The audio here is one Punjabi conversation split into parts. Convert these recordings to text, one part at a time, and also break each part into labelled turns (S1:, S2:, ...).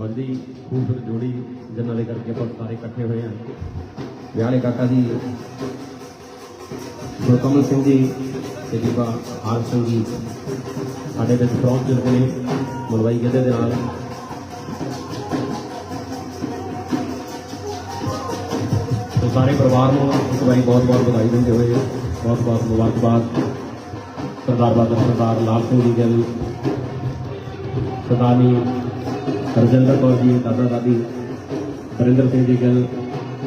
S1: ਬੜੀ ਖੂਬਸੂਰਤ ਜੋੜੀ ਜਿਹਨਾਂ ਵਾਲੇ ਕਰਕੇ ਆਪਾਂ ਸਾਰੇ ਇਕੱਠੇ ਹੋਏ ਹਾਂ। ਵਿਆਹਲੇ ਕਾਕਾ ਜੀ ਗੁਰਕਮਲ ਸਿੰਘ ਜੀ ਤੇ ਜੀਵਾ ਆਰ ਸਿੰਘ ਜੀ, ਸਾਡੇ ਵਿੱਚ ਪਹੁੰਚ ਚੁੱਕੇ ਨੇ, ਮਲਵਾਈ ਗੱਦੇ ਦੇ ਨਾਲ ਤੇ ਸਾਰੇ ਪਰਿਵਾਰ ਨੂੰ ਇਸ ਵਾਰੀ ਬਹੁਤ ਬਹੁਤ ਵਧਾਈ ਦਿੰਦੇ ਹੋਏ ਬਹੁਤ ਬਹੁਤ ਮੁਬਾਰਕਬਾਦ। ਸਰਦਾਰ ਬਹਾਦਰ, ਸਰਦਾਰ ਲਾਲ ਸਿੰਘ ਜੀ ਗਿੱਲ ਸਰਦਾਰਨੀ ਰਜਿੰਦਰ ਕੌਰ ਜੀ, ਦਾਦਾ ਦਾਦੀ ਵਰਿੰਦਰ ਸਿੰਘ ਜੀ ਗਿੱਲ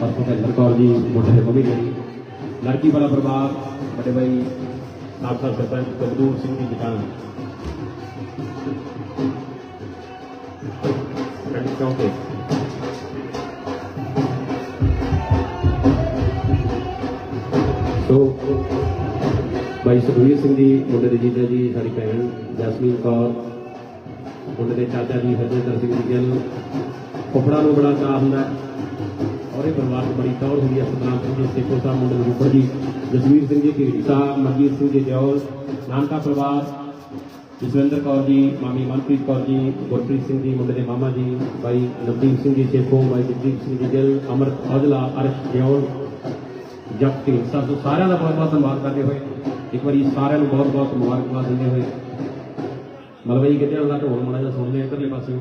S1: ਔਰ ਭੁਪਿੰਦਰ ਕੌਰ ਜੀ ਮੋਟੇ ਦੇ ਮੰਮੀ ਜੀ, ਲੜਕੀ ਵਾਲਾ ਪਰਿਵਾਰ, ਵੱਡੇ ਭਾਈ ਸਾਬਕਾ ਸਰਪੰਚ ਕੁਲਦੂਰ ਸਿੰਘ ਦੀ ਜਟਾਂ ਕੰਡੀ ਬਾਈ ਸੁਖਵੀਰ ਸਿੰਘ ਜੀ, ਮੁੰਡੇ ਦੇ ਜੀਜਾ ਜੀ, ਸਾਡੀ ਭੈਣ ਜਸਮੀਨ ਕੌਰ, ਮੁੰਡੇ ਦੇ ਚਾਚਾ ਜੀ ਹਰਜਿੰਦਰ ਸਿੰਘ ਜੀ ਗਿੱਲ ਫੁੱਫੜਾ ਨੂੰ ਬੜਾ ਚਾਅ ਹੁੰਦਾ ਔਰ ਇਹ ਪਰਿਵਾਰ ਨੂੰ ਬੜੀ ਟੌਰ ਹੁੰਦੀ ਹੈ ਸਤਨਾਮ ਸਿੰਘ ਜੀ, ਸੇਖੋ ਸਾਹਿਬ, ਮੁੰਡੇ ਦੇ ਉੱਪਰ ਜੀ, ਜਸਵੀਰ ਸਿੰਘ ਜੀ ਢੀਡੀ ਸਾਹਿਬ, ਮਨਜੀਤ ਸਿੰਘ ਜੀ, ਦਿਓਲ, ਨਾਨਕਾ ਪਰਿਵਾਰ, ਜਸਵਿੰਦਰ ਕੌਰ ਜੀ, ਮਾਮੀ ਮਨਪ੍ਰੀਤ ਕੌਰ ਜੀ, ਗੁਰਪ੍ਰੀਤ ਸਿੰਘ ਜੀ, ਮੁੰਡੇ ਦੇ ਮਾਮਾ ਜੀ ਭਾਈ ਨਵਦੀਪ ਸਿੰਘ ਜੀ, ਸੇਖੋ ਭਾਈ ਜਗਦੀਪ ਸਿੰਘ ਜੀ ਗਿੱਲ ਅਮਰਤ, ਔਜਲਾ, ਅਰਸ਼, ਦਿਓਲ, ਜਪਤੀ, ਸਭ ਤੋਂ ਸਾਰਿਆਂ ਦਾ ਬਹੁਤ ਬਹੁਤ ਧੰਨਵਾਦ ਕਰਦੇ ਹੋਏ ਇੱਕ ਵਾਰੀ ਸਾਰਿਆਂ ਨੂੰ ਬਹੁਤ ਬਹੁਤ ਮੁਬਾਰਕਬਾਦ ਦਿੰਦੇ ਹੋਏ। ਮਲਵਈ ਕਿਤੇ ਦਾ ਢੋਲ ਮਾੜਾ ਜਿਹਾ ਸੁਣਦੇ ਆ ਇਧਰਲੇ ਪਾਸੇ।